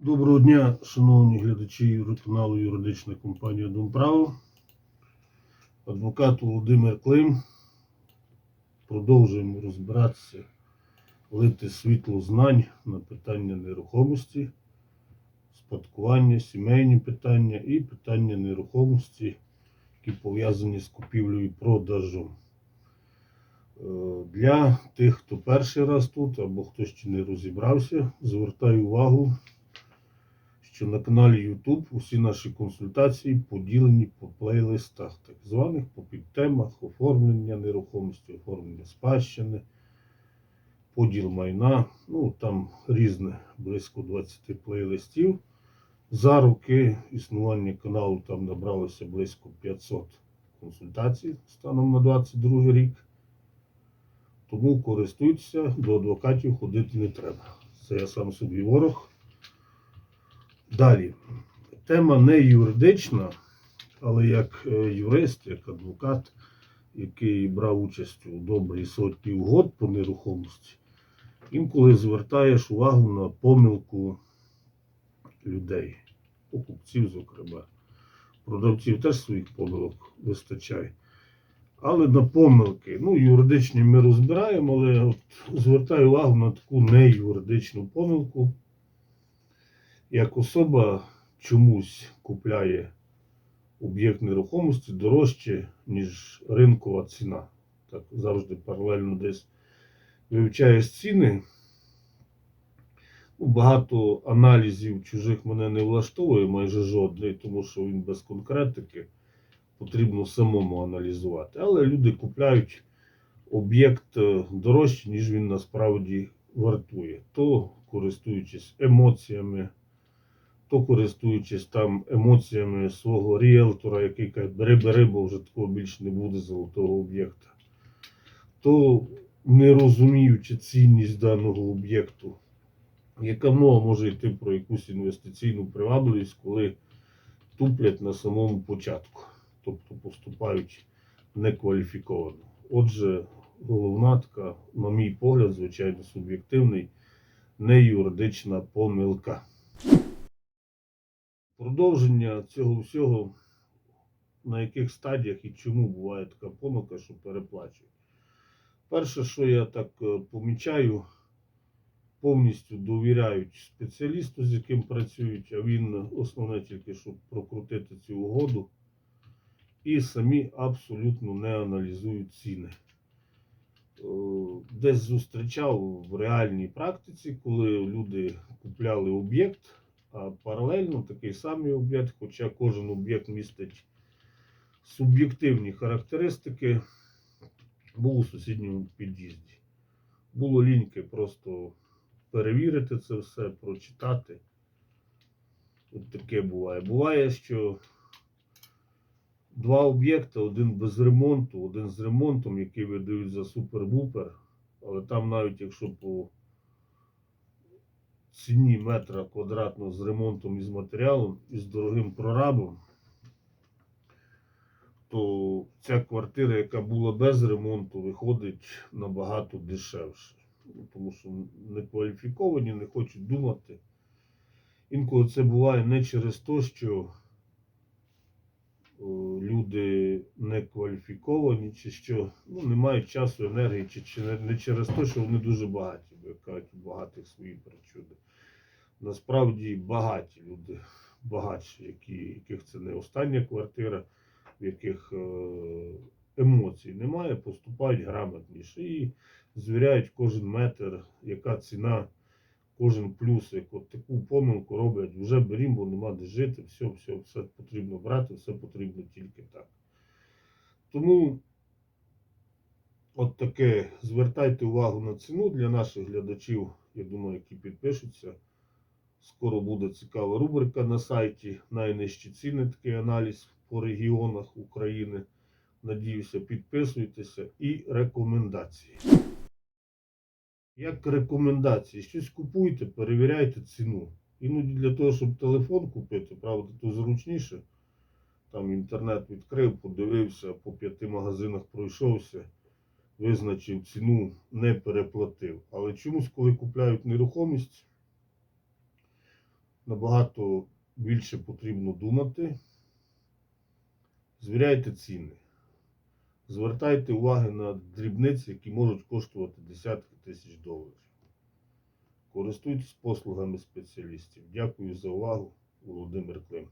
Доброго дня, шановні глядачі каналу Юридична компанія Домправо. Адвокат Володимир Клим. Продовжуємо розбиратися, лити світло знань на питання нерухомості, спадкування, сімейні питання і питання нерухомості, які пов'язані з купівлею і продажем. Е, Для тих, хто перший раз тут або хто ще не розібрався, звертаю увагу, що на каналі YouTube усі наші консультації поділені по плейлистах, так званих по підтемах оформлення нерухомості, оформлення спадщини, поділ майна. Ну там різне, близько 20 плейлистів. За роки існування каналу там набралося близько 500 консультацій станом на 22 рік. Тому користуйтеся, до адвокатів ходити не треба. Це я сам собі ворог. Далі. Тема не юридична, але як е, юрист, як адвокат, який брав участь у добрій сотні угод по нерухомості, інколи звертаєш увагу на помилку людей, покупців, зокрема. Продавців теж своїх помилок вистачає. Але на помилки, ну, юридичні ми розбираємо, але от звертаю увагу на таку неюридичну помилку. Як особа чомусь купляє об'єкт нерухомості дорожче, ніж ринкова ціна. Так завжди паралельно десь вивчаєш ціни. Ну, багато аналізів чужих мене не влаштовує, майже жодний, тому що він без конкретики потрібно самому аналізувати. Але люди купляють об'єкт е, дорожче, ніж він насправді вартує. То користуючись емоціями, то користуючись там емоціями свого ріелтора, який каже, бери, бери, бо вже такого більше не буде золотого об'єкта. То не розуміючи цінність даного об'єкту, яка мова може йти про якусь інвестиційну привабливість, коли туплять на самому початку, тобто поступають некваліфіковано. Отже, головна така, на мій погляд, звичайно, суб'єктивний, не юридична помилка. Продовження цього всього, на яких стадіях і чому буває така помилка, що переплачують. Перше, що я так е, помічаю, повністю довіряють спеціалісту, з яким працюють, а він основне тільки, щоб прокрутити цю угоду, і самі абсолютно не аналізують ціни. Е, Десь зустрічав в реальній практиці, коли люди купляли об'єкт, паралельно такий самий об'єкт, хоча кожен об'єкт містить суб'єктивні характеристики, був у сусідньому під'їзді. Було ліньки просто перевірити це все, прочитати. От таке буває. Буває, що два об'єкти, один без ремонту, один з ремонтом, який видають за супер-бупер. Але там навіть якщо по ціні метра квадратного з ремонтом і з матеріалом і з дорогим прорабом, то ця квартира, яка була без ремонту, виходить набагато дешевше. Ну, Тому що не кваліфіковані, не хочуть думати. Інколи це буває не через те, що о, люди не кваліфіковані, чи що ну, не мають часу, енергії, чи, чи не, не через те, що вони дуже багаті, бо кажуть, у багатих свої причуди. Насправді багаті люди, багатші, які, яких це не остання квартира, в яких е, емоцій немає, поступають грамотніше і звіряють кожен метр, яка ціна, кожен плюсик. От таку помилку роблять, вже берімо, бо нема де жити, все, все, все потрібно брати, все потрібно тільки так. Тому от таке, звертайте увагу на ціну для наших глядачів, я думаю, які підпишуться. Скоро буде цікава рубрика на сайті. Найнижчі ціни, такий аналіз по регіонах України. Надіюся, підписуйтеся і рекомендації. Як рекомендації, щось купуйте, перевіряйте ціну. Іноді для того, щоб телефон купити, правда, то зручніше. Там інтернет відкрив, подивився, по п'яти магазинах пройшовся, визначив ціну, не переплатив. Але чомусь, коли купляють нерухомість, набагато більше потрібно думати. Звіряйте ціни. Звертайте увагу на дрібниці, які можуть коштувати десятки тисяч доларів. Користуйтесь послугами спеціалістів. Дякую за увагу, Володимир Клим.